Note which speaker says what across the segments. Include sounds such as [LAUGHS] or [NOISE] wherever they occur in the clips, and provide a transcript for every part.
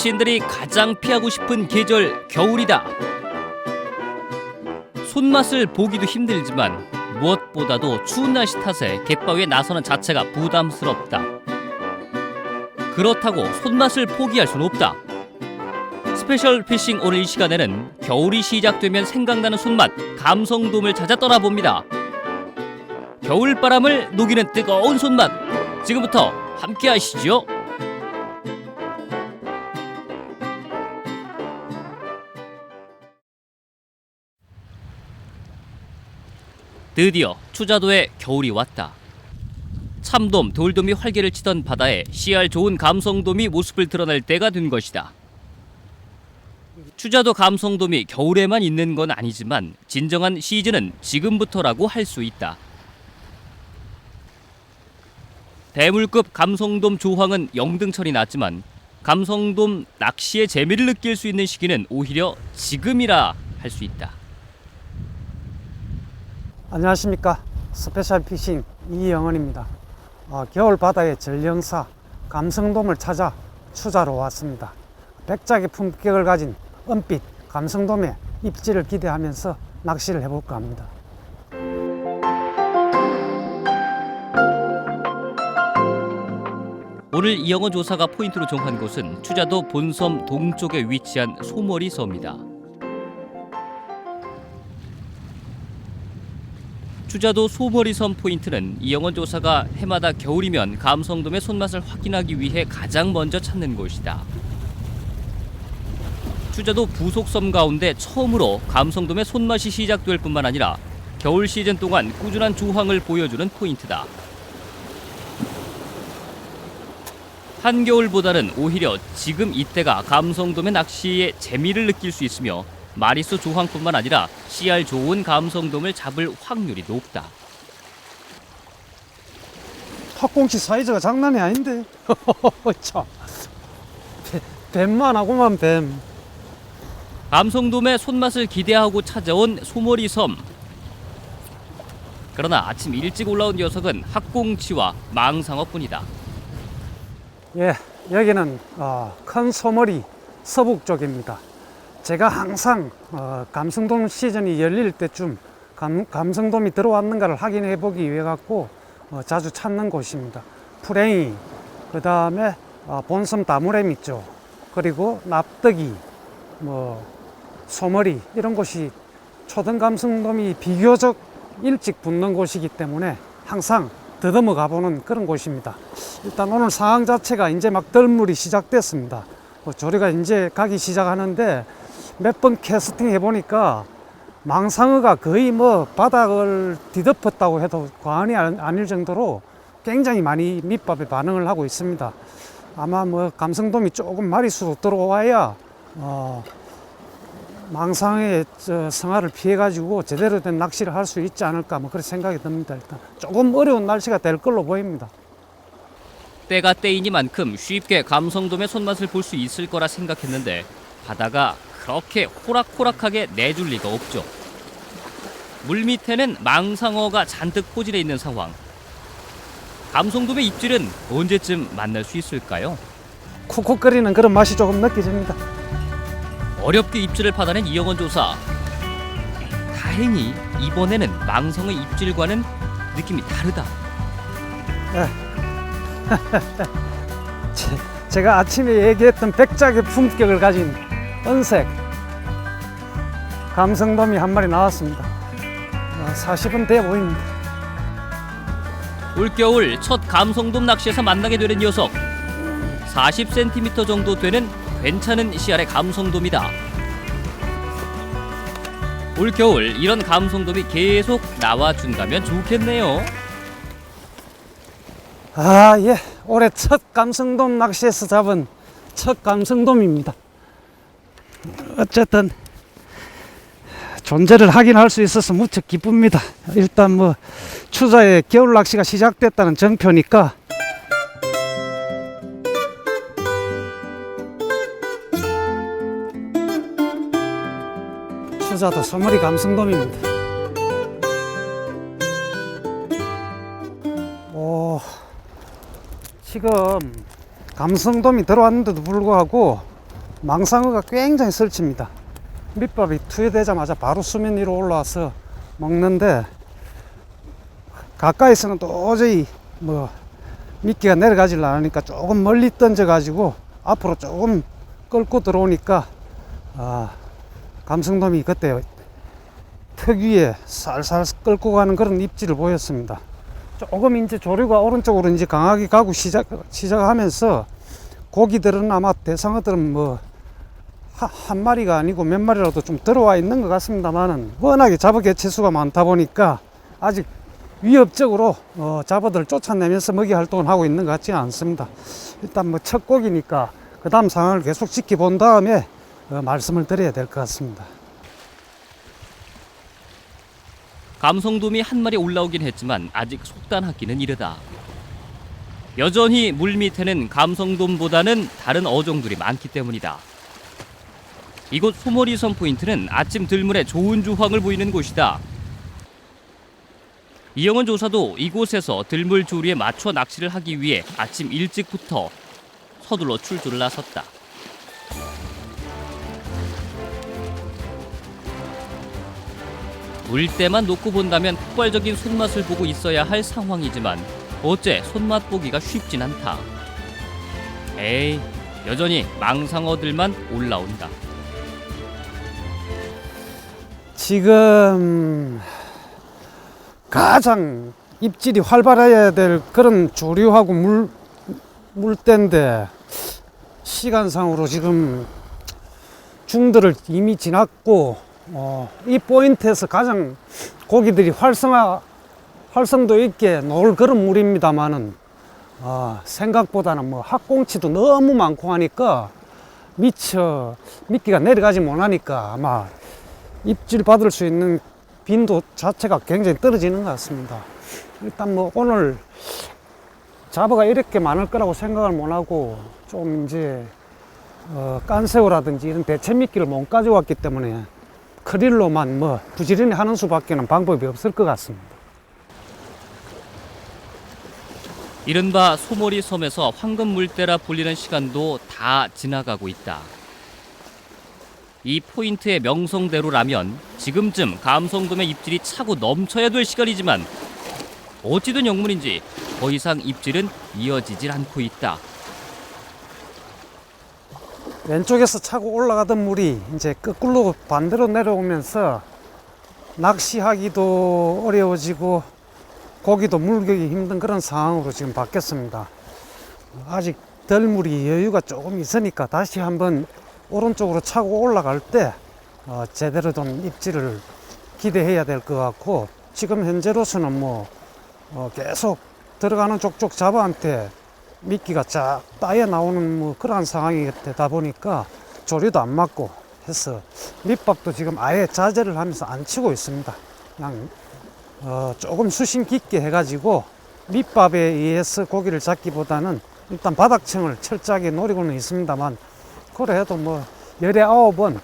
Speaker 1: 낚시인들이 가장 피하고 싶은 계절 겨울이다. 손맛을 보기도 힘들지만 무엇보다도 추운 날씨 탓에 갯바위에 나서는 자체가 부담스럽다. 그렇다고 손맛을 포기할 순 없다. 스페셜 피싱 오늘 이 시간에는 겨울이 시작되면 생각나는 손맛 감성돔을 찾아 떠나봅니다. 겨울 바람을 녹이는 뜨거운 손맛 지금부터 함께 하시죠. 드디어 추자도에 겨울이 왔다. 참돔, 돌돔이 활개를 치던 바다에 씨알 좋은 감성돔이 모습을 드러낼 때가 된 것이다. 추자도 감성돔이 겨울에만 있는 건 아니지만 진정한 시즌은 지금부터라고 할 수 있다. 대물급 감성돔 조황은 영등철이 났지만 감성돔 낚시의 재미를 느낄 수 있는 시기는 오히려 지금이라 할 수 있다.
Speaker 2: 안녕하십니까. 스페셜 피싱 이영은입니다. 어, 겨울 바다의 전령사 감성돔을 찾아 추자로 왔습니다. 백작의 품격을 가진 은빛 감성돔의 입질을 기대하면서 낚시를 해볼까 합니다.
Speaker 1: 오늘 이영호 조사가 포인트로 정한 곳은 추자도 본섬 동쪽에 위치한 소머리 섬이다. 추자도 소머리 섬 포인트는 이영원 조사가 해마다 겨울이면 감성돔의 손맛을 확인하기 위해 가장 먼저 찾는 곳이다. 추자도 부속섬 가운데 처음으로 감성돔의 손맛이 시작될 뿐만 아니라 겨울 시즌 동안 꾸준한 조항을 보여주는 포인트다. 한겨울보다는 오히려 지금 이때가 감성돔의 낚시의 재미를 느낄 수 있으며 마리수 조항뿐만 아니라 씨알 좋은 감성돔을 잡을 확률이 높다.
Speaker 2: 탁공치 사이즈가 장난이 아닌데 [LAUGHS] 참 뱀- 뱀만 하고만 뱀
Speaker 1: 감성돔의 손맛을 기대하고 찾아온 소머리 섬. 그러나 아침 일찍 올라온 녀석은 학꽁치와 망상어뿐이다.
Speaker 2: 예, 여기는 어, 큰 소머리 서북 쪽입니다. 제가 항상 어, 감성돔 시즌이 열릴 때쯤 감, 감성돔이 들어왔는가를 확인해 보기 위해 갖고 어, 자주 찾는 곳입니다. 프레이, 그 다음에 어, 본섬 다무렘 있죠. 그리고 납득이, 뭐 소머리 이런 곳이 초등 감성돔이 비교적 일찍 붙는 곳이기 때문에 항상 더듬어 가보는 그런 곳입니다. 일단 오늘 상황 자체가 이제 막 덜물이 시작됐습니다. 뭐 조리가 이제 가기 시작하는데 몇 번 캐스팅 해보니까 망상어가 거의 뭐 바닥을 뒤덮었다고 해도 과언이 안- 아닐 정도로 굉장히 많이 밑밥에 반응을 하고 있습니다. 아마 뭐 감성돔이 조금 마리수로 들어와야 어, 망상의 저 성화를 피해가지고 제대로 된 낚시를 할 수 있지 않을까 뭐 그런 생각이 듭니다. 일단 조금 어려운 날씨가 될 걸로 보입니다.
Speaker 1: 때가 때이니만큼 쉽게 감성돔의 손맛을 볼 수 있을 거라 생각했는데 바다가 그렇게 호락호락하게 내줄 리가 없죠. 물 밑에는 망상어가 잔뜩 포진해 있는 상황. 감성돔의 입질은 언제쯤 만날 수 있을까요?
Speaker 2: 쿡쿡거리는 그런 맛이 조금 느껴집니다.
Speaker 1: 어렵게 입질을 받아낸 이영원 조사. 다행히 이번에는 망성의 입질과는 느낌이 다르다. [LAUGHS]
Speaker 2: 제- 제가 아침에 얘기했던 백작의 품격을 가진 은색 감성돔이 한 마리 나왔습니다. 40은 돼 보입니다.
Speaker 1: 올겨울 첫 감성돔 낚시에서 만나게 되는 녀석 40cm 정도 되는 괜찮은 씨알의 감성돔이다 올겨울 이런 감성돔이 계속 나와준다면 좋겠네요
Speaker 2: 아, 예. 올해 첫 감성돔 낚시에서 잡은 첫 감성돔입니다. 어쨌든 존재를 확인할 수 있어서 무척 기쁩니다. 일단 뭐 추자의 겨울 낚시가 시작됐다는 정표니까 추자도 소머리 감성돔입니다. 오, 지금 감성돔이 들어왔는데도 불구하고 망상어가 굉장히 설칩니다. 밑밥이 투여되자마자 바로 수면 위로 올라와서 먹는데 가까이서는 도저히 뭐 미끼가 내려가질 않으니까 조금 멀리 던져가지고 앞으로 조금 끌고 들어오니까 아, 감성돔이 그때 특유의 살살 끌고 가는 그런 입질을 보였습니다. 조금 이제 조류가 오른쪽으로 이제 강하게 가고 시작, 시작하면서 고기들은 아마 대상어들은 뭐 하- 한 마리가 아니고 몇 마리라도 좀 들어와 있는 것 같습니다만은 워낙에 잡어 개체수가 많다 보니까 아직 위협적으로 어, 잡어들 쫓아내면서 먹이 활동을 하고 있는 것 같지는 않습니다. 일단 뭐 첫 곡이니까 그 다음 상황을 계속 지켜본 다음에 어, 말씀을 드려야 될 것 같습니다.
Speaker 1: 감성돔이 한 마리 올라오긴 했지만 아직 속단하기는 이르다. 여전히 물 밑에는 감성돔보다는 다른 어종들이 많기 때문이다. 이곳 소머리섬 포인트는 아침 들물에 좋은 조항을 보이는 곳이다. 이영원 조사도 이곳에서 들물 조리에 맞춰 낚시를 하기 위해 아침 일찍부터 서둘러 출조를 나섰다. 물 때만 놓고 본다면 폭발적인 손맛을 보고 있어야 할 상황이지만 어째 손맛 보기가 쉽진 않다. 에이, 여전히 망상어들만 올라온다.
Speaker 2: 지금 가장 입질이 활발해야 될 그런 조류하고 물 물때인데 시간상으로 지금 중들을 이미 지났고 어, 이 포인트에서 가장 고기들이 활성화 활성도 있게 놀 그런 물입니다만은 어, 생각보다는 뭐 학꽁치도 너무 많고 하니까 미처 미끼가 내려가지 못하니까 아마 입질 받을 수 있는 빈도 자체가 굉장히 떨어지는 것 같습니다. 일단 뭐 오늘 잡어가 이렇게 많을 거라고 생각을 못 하고 좀 이제 어, 깐새우라든지 이런 대체 미끼를 못 가져왔기 때문에 크릴로만 뭐 부지런히 하는 수밖에는 방법이 없을 것 같습니다.
Speaker 1: 이른바 소머리 섬에서 황금 물때라 불리는 시간도 다 지나가고 있다. 이 포인트의 명성대로라면 지금쯤 감성돔의 입질이 차고 넘쳐야 될 시간이지만 어찌된 영문인지 더 이상 입질은 이어지질 않고 있다.
Speaker 2: 왼쪽에서 차고 올라가던 물이 이제 거꾸로 반대로 내려오면서 낚시하기도 어려워지고 고기도 물기 힘든 그런 상황으로 지금 바뀌었습니다. 아직 덜 물이 여유가 조금 있으니까 다시 한번 오른쪽으로 차고 올라갈 때 어, 제대로 된 입질을 기대해야 될 것 같고 지금 현재로서는 뭐 어, 계속 들어가는 족족 잡아한테 미끼가 쫙 따여 나오는 뭐 그러한 상황이 되다 보니까 조류도 안 맞고 해서 밑밥도 지금 아예 자제를 하면서 안 치고 있습니다. 그냥 어, 조금 수심 깊게 해가지고 밑밥에 의해서 고기를 잡기보다는 일단 바닥층을 철저하게 노리고는 있습니다만 그래도 뭐 열에 아홉 번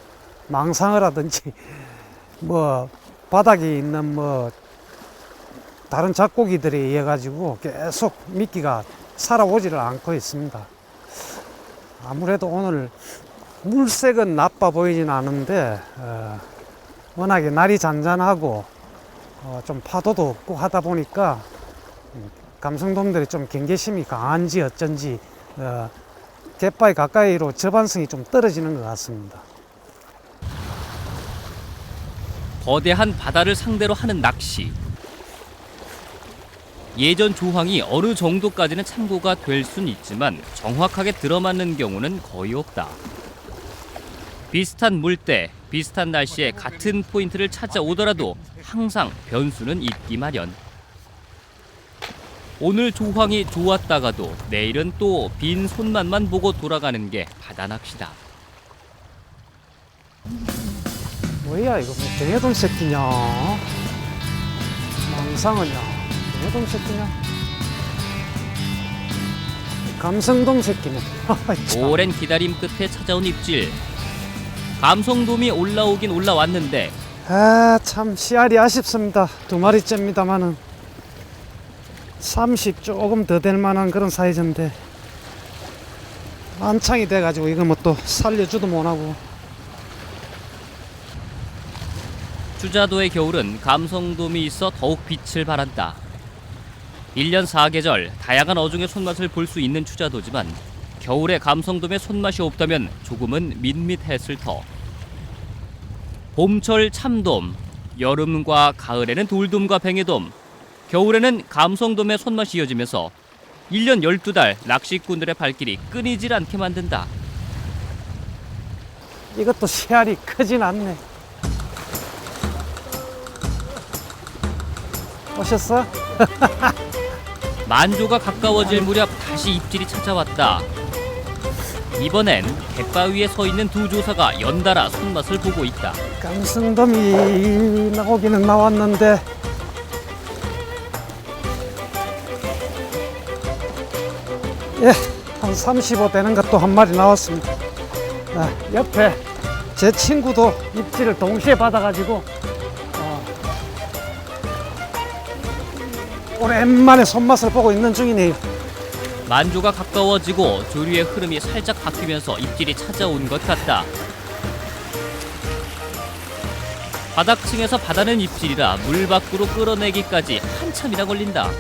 Speaker 2: 망상어라든지 [LAUGHS] 뭐 바닥에 있는 뭐 다른 잡고기들에 의해 가지고 계속 미끼가 살아오지를 않고 있습니다. 아무래도 오늘 물색은 나빠 보이진 않은데 어, 워낙에 날이 잔잔하고 어, 좀 파도도 없고 하다 보니까 음, 감성돔들이 좀 경계심이 강한지 어쩐지 어, 갯바위 가까이로 접안성이 좀 떨어지는 것 같습니다.
Speaker 1: 거대한 바다를 상대로 하는 낚시. 예전 조항이 어느 정도까지는 참고가 될 순 있지만 정확하게 들어맞는 경우는 거의 없다. 비슷한 물때, 비슷한 날씨에 같은 포인트를 찾아오더라도 항상 변수는 있기 마련. 오늘 조항이 좋았다가도 내일은 또 빈 손만만 보고 돌아가는 게 바다 낚시다.
Speaker 2: 뭐야 이거 뭐 대해돌 새끼냐 망상어냐 대해돌 새끼냐 감성돔 새끼네 참.
Speaker 1: 오랜 기다림 끝에 찾아온 입질. 감성돔이 올라오긴 올라왔는데
Speaker 2: 아, 참 씨알이 아쉽습니다. 두 마리째입니다만은 30 조금 더 될 만한 그런 사이즈인데 만창이 돼가지고 이거 뭐또 살려주도 못하고
Speaker 1: 주자도의 겨울은 감성돔이 있어 더욱 빛을 발한다. 1년 4계절 다양한 어종의 손맛을 볼 수 있는 추자도지만 겨울에 감성돔의 손맛이 없다면 조금은 밋밋했을 터. 봄철 참돔, 여름과 가을에는 돌돔과 뱅에돔, 겨울에는 감성돔의 손맛이 이어지면서 1년 12달 낚시꾼들의 발길이 끊이질 않게 만든다.
Speaker 2: 이것도 씨알이 크진 않네 오셨어? [LAUGHS]
Speaker 1: 만조가 가까워질 무렵 다시 입질이 찾아왔다. 이번엔 갯바위에 서 있는 두 조사가 연달아 손맛을 보고 있다.
Speaker 2: 감성돔이 나오기는 나왔는데 예, 한 35 되는 것도 한 마리 나왔습니다. 아, 옆에 제 친구도 입질을 동시에 받아가지고 어, 오랜만에 손맛을 보고 있는 중이네요.
Speaker 1: 만조가 가까워지고 조류의 흐름이 살짝 바뀌면서 입질이 찾아온 것 같다. 바닥층에서 받아낸 입질이라 물 밖으로 끌어내기까지 한참이나 걸린다.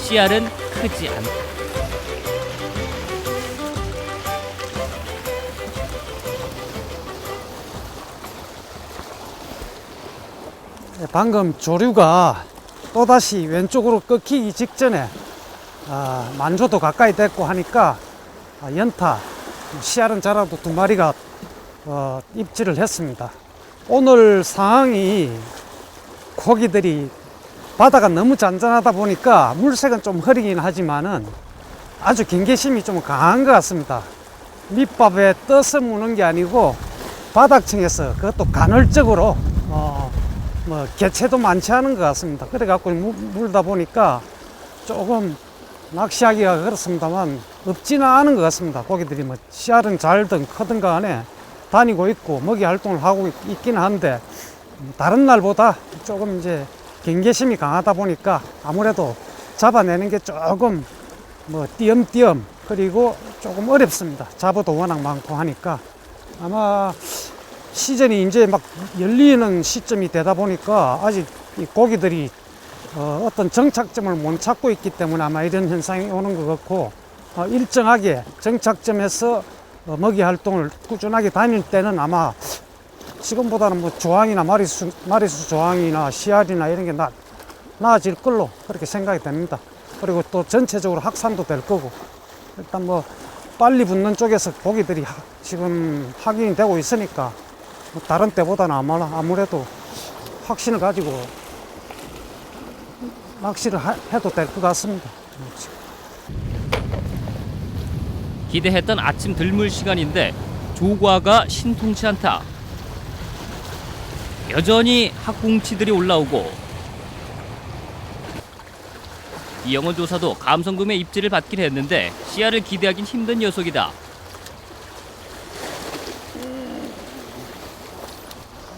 Speaker 1: 씨알은 크지 않다.
Speaker 2: 예, 방금 조류가 또다시 왼쪽으로 꺾이기 직전에 아, 만조도 가까이 됐고 하니까 아, 연타 씨알은 자라도 두 마리가 어, 입질을 했습니다. 오늘 상황이 고기들이 바다가 너무 잔잔하다 보니까 물색은 좀 흐리긴 하지만은 아주 경계심이 좀 강한 것 같습니다. 밑밥에 떠서 무는 게 아니고 바닥층에서 그것도 간헐적으로 어, 뭐 개체도 많지 않은 것 같습니다. 그래갖고 물- 물다 보니까 조금 낚시하기가 그렇습니다만 없지는 않은 것 같습니다. 고기들이 뭐 씨알은 잘든 크든 간에 다니고 있고 먹이 활동을 하고 있, 있기는 한데 음, 다른 날보다 조금 이제 경계심이 강하다 보니까 아무래도 잡아내는 게 조금 뭐 띄엄띄엄 그리고 조금 어렵습니다. 잡어도 워낙 많고 하니까 아마 시즌이 이제 막 열리는 시점이 되다 보니까 아직 이 고기들이 어, 어떤 정착점을 못 찾고 있기 때문에 아마 이런 현상이 오는 것 같고 어, 일정하게 정착점에서 어, 먹이 활동을 꾸준하게 다닐 때는 아마 지금보다는 뭐 조항이나 마리수, 마리수 조항이나 씨알이나 이런 게 나, 나아질 걸로 그렇게 생각이 됩니다. 그리고 또 전체적으로 확산도 될 거고 일단 뭐 빨리 붙는 쪽에서 고기들이 하- 지금 확인이 되고 있으니까 뭐 다른 때보다는 아마 아무래도 확신을 가지고 낚시를 하- 해도 될 것 같습니다.
Speaker 1: 기대했던 아침 들물 시간인데 조과가 신통치 않다. 여전히 학꽁치들이 올라오고 이영원 조사도 감성돔의 입질을 받긴 했는데 씨알을 기대하긴 힘든 녀석이다.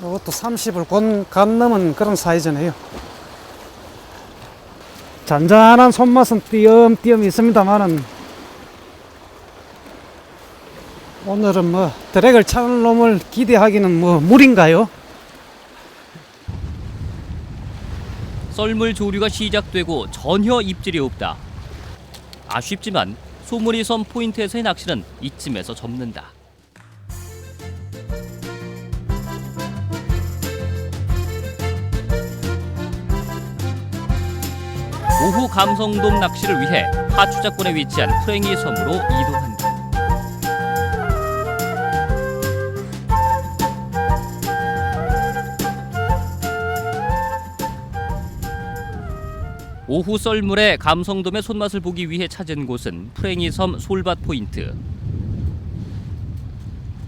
Speaker 2: 이것도 30을 건, 간 넘은 그런 사이즈네요. 잔잔한 손맛은 띄엄띄엄 있습니다만은 오늘은 뭐 드랙을 차는 놈을 기대하기는 뭐 무리인가요?
Speaker 1: 썰물 조류가 시작되고 전혀 입질이 없다. 아쉽지만 소문이 선 포인트에서의 낚시는 이쯤에서 접는다. 오후 감성돔 낚시를 위해 하추자권에 위치한 프랭이 섬으로 이동한다. 오후 썰물에 감성돔의 손맛을 보기 위해 찾은 곳은 프랭이섬 솔밭 포인트.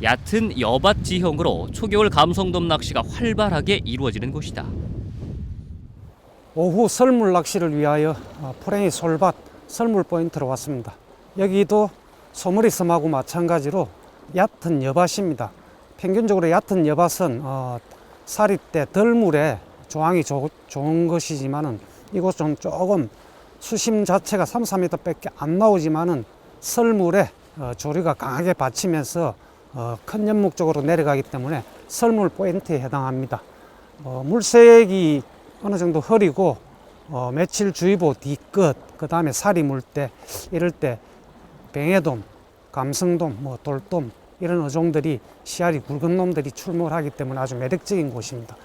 Speaker 1: 얕은 여밭 지형으로 초겨울 감성돔 낚시가 활발하게 이루어지는 곳이다.
Speaker 2: 오후 설물 낚시를 위하여 어, 포랭이 솔밭 설물 포인트로 왔습니다. 여기도 소머리 섬하고 마찬가지로 얕은 여밭입니다. 평균적으로 얕은 여밭은 어, 살이 때 덜물에 조항이 조- 좋은 것이지만은 이곳은 조금 수심 자체가 3, 4m밖에 안 나오지만은 설물에 어, 조류가 강하게 받치면서 어, 큰 연목 쪽으로 내려가기 때문에 설물 포인트에 해당합니다. 어, 물색이 어느 정도 흐리고 어, 며칠 주의보 뒤끝 그 다음에 살이 물 때 이럴 때 뱅에돔, 감성돔, 뭐 돌돔 이런 어종들이 씨알이 굵은 놈들이 출몰하기 때문에 아주 매력적인 곳입니다.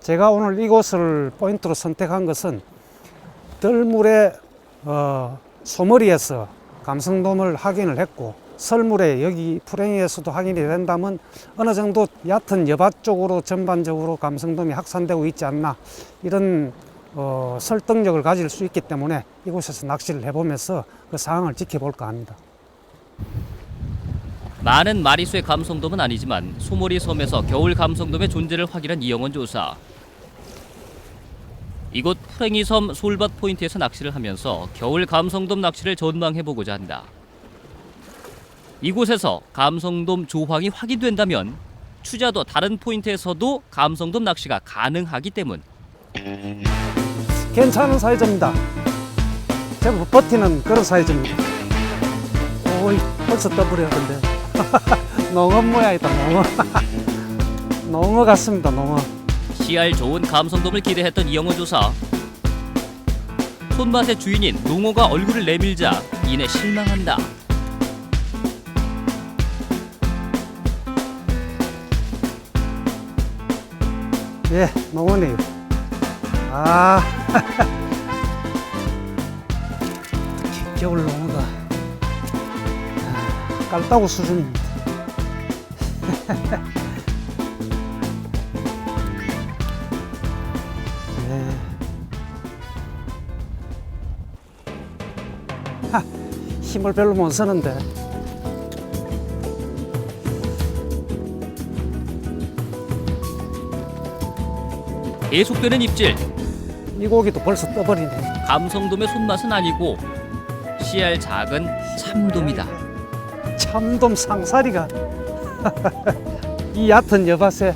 Speaker 2: 제가 오늘 이곳을 포인트로 선택한 것은 덜물의 어, 소머리에서 감성돔을 확인을 했고 설물에 여기 풀행에서도 확인이 된다면 어느 정도 얕은 여밭 쪽으로 전반적으로 감성돔이 확산되고 있지 않나 이런 어, 설득력을 가질 수 있기 때문에 이곳에서 낚시를 해보면서 그 상황을 지켜볼까 합니다.
Speaker 1: 많은 마리수의 감성돔은 아니지만 소머리 섬에서 겨울 감성돔의 존재를 확인한 이영원 조사. 이곳 프랭이섬 솔밭 포인트에서 낚시를 하면서 겨울 감성돔 낚시를 전망해 보고자 한다. 이곳에서 감성돔 조황이 확인된다면 추자도 다른 포인트에서도 감성돔 낚시가 가능하기 때문.
Speaker 2: 괜찮은 사이즈입니다. 제법 버티는 그런 사이즈입니다. 오이 벌써 떠버려 근데 농어 모양이다 농어 [LAUGHS] 농어 같습니다 농어
Speaker 1: 씨알 좋은 감성돔을 기대했던 이영호 조사. 손맛의 주인인 농어가 얼굴을 내밀자 이내 실망한다.
Speaker 2: 예 농어네요. 아 [LAUGHS] 겨울 농어가 아, 깔따구 수준입니다. [LAUGHS] 힘을 별로 못 쓰는데
Speaker 1: 계속되는 입질.
Speaker 2: 이 고기도 벌써 떠버리네.
Speaker 1: 감성돔의 손맛은 아니고 씨알 작은 참돔이다.
Speaker 2: 참돔 상사리가 [LAUGHS] 이 얕은 여밭에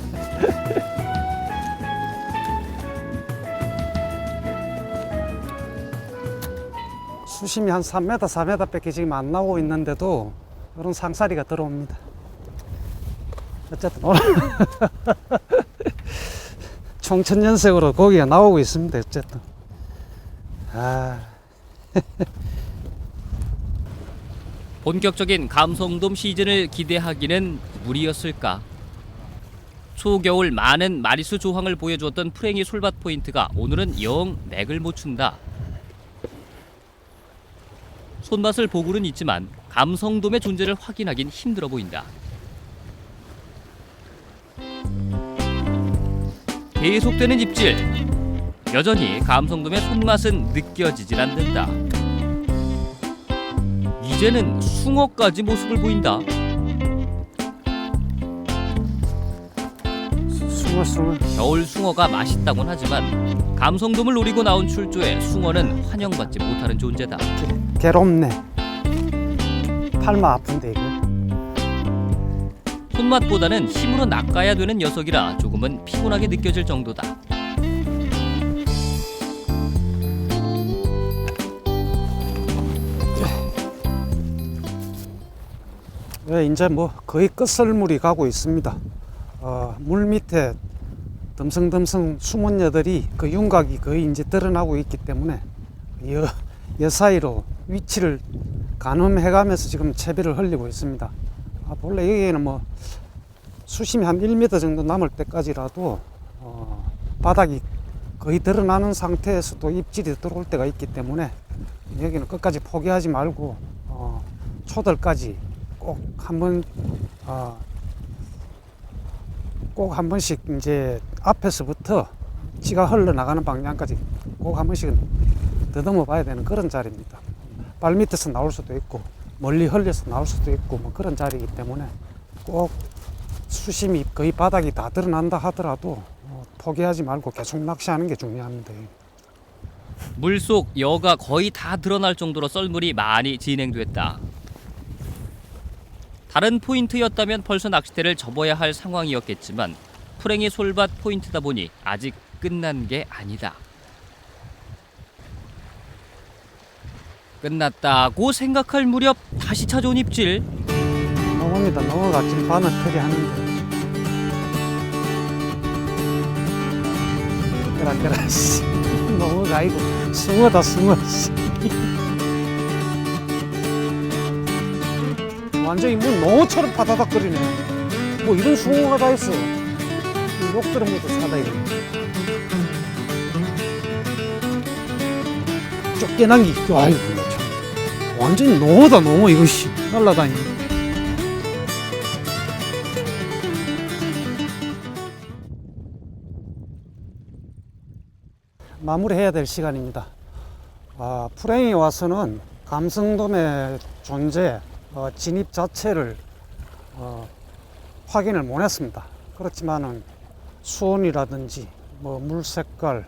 Speaker 2: 수심이 한 3m, 4m 밖에 지금 안 나오고 있는데도 그런 상사리가 들어옵니다. 어쨌든 오늘 [LAUGHS] 총천연색으로 고기가 나오고 있습니다. 어쨌든 아. [LAUGHS]
Speaker 1: 본격적인 감성돔 시즌을 기대하기는 무리였을까? 초겨울 많은 마리수 조항을 보여주었던 프랭이 솔밭 포인트가 오늘은 영 맥을 못 춘다. 손맛을 보고는 있지만 감성돔의 존재를 확인하긴 힘들어 보인다. 계속되는 입질. 여전히 감성돔의 손맛은 느껴지질 않는다. 이제는 숭어까지 모습을 보인다.
Speaker 2: 숭어 숭어
Speaker 1: 겨울 숭어가 맛있다곤 하지만 감성돔을 노리고 나온 출조에 숭어는 환영받지 못하는 존재다.
Speaker 2: 괴롭네. 팔마 아픈데 이거.
Speaker 1: 손맛보다는 힘으로 낚아야 되는 녀석이라 조금은 피곤하게 느껴질 정도다.
Speaker 2: 예, 이제 뭐 거의 끝설물이 가고 있습니다. 어, 물 밑에 덤성덤성 숨은 여들이 그 윤곽이 거의 이제 드러나고 있기 때문에 여, 여 사이로 위치를 가늠해가면서 지금 채비를 흘리고 있습니다. 아, 본래 여기에는 뭐 수심이 한 1m 정도 남을 때까지라도 어, 바닥이 거의 드러나는 상태에서도 입질이 들어올 때가 있기 때문에 여기는 끝까지 포기하지 말고 어, 초들까지 꼭 한번 어, 꼭한 번씩 이제 앞에서부터 지가 흘러나가는 방향까지 꼭 한 번씩은 더듬어 봐야 되는 그런 자리입니다. 발 밑에서 나올 수도 있고 멀리 흘려서 나올 수도 있고 뭐 그런 자리이기 때문에 꼭 수심이 거의 바닥이 다 드러난다 하더라도 어, 포기하지 말고 계속 낚시하는 게 중요합니다.
Speaker 1: 물속 여가 거의 다 드러날 정도로 썰물이 많이 진행됐다. 다른 포인트였다면 벌써 낚싯대를 접어야 할 상황이었겠지만 프랭이 솔밭 포인트다 보니 아직 끝난 게 아니다. 끝났다고 생각할 무렵 다시 찾아온 입질.
Speaker 2: 넘어입니다. 넘어가 지금 바늘 터게 하는데. 그라 그라 씨. [LAUGHS] 넘어가 아이고 숭어다 숭어 씨. [LAUGHS] 완전히 뭐 농어처럼 바다닥거리네. 뭐 이런 숭어가 다 있어. 이 욕들은 것도 사다 이거. 쫓겨난기. 아이고 참. 완전히 농어다 농어 이것이 날라다니네. 마무리해야 될 시간입니다. 아, 프레임에 와서는 감성돔의 존재, 어, 진입 자체를 어, 확인을 못 했습니다. 그렇지만은 수온이라든지 뭐 물 색깔,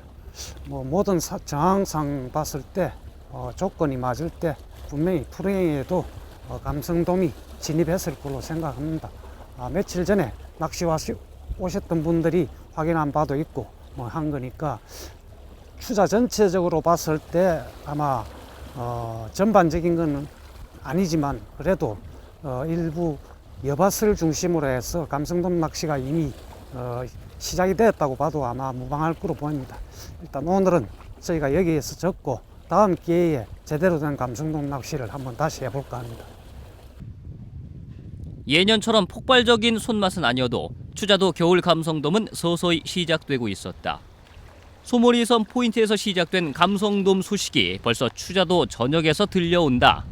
Speaker 2: 뭐 모든 사- 정황상 봤을 때 어, 조건이 맞을 때 분명히 프레임에도 어, 감성돔이 진입했을 걸로 생각합니다. 아, 며칠 전에 낚시 와시, 오셨던 분들이 확인 한 바도 있고 뭐 한 거니까 추자 전체적으로 봤을 때 아마 어, 전반적인 건 아니지만 그래도 어, 일부 여밭을 중심으로 해서 감성돔 낚시가 이미 어, 시작이 되었다고 봐도 아마 무방할 거로 보입니다. 일단 오늘은 저희가 여기에서 적고 다음 기회에 제대로 된 감성돔 낚시를 한번 다시 해볼까 합니다.
Speaker 1: 예년처럼 폭발적인 손맛은 아니어도 추자도 겨울 감성돔은 서서히 시작되고 있었다. 소머리섬 포인트에서 시작된 감성돔 소식이 벌써 추자도 전역에서 들려온다.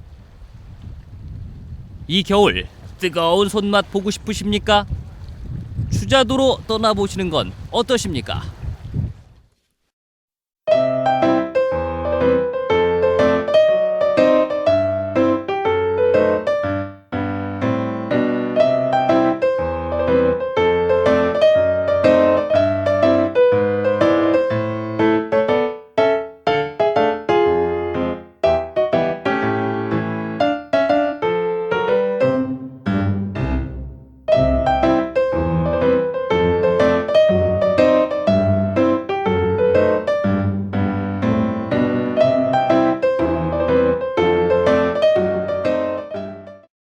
Speaker 1: 이 겨울 뜨거운 손맛 보고 싶으십니까? 추자도로 떠나보시는 건 어떠십니까?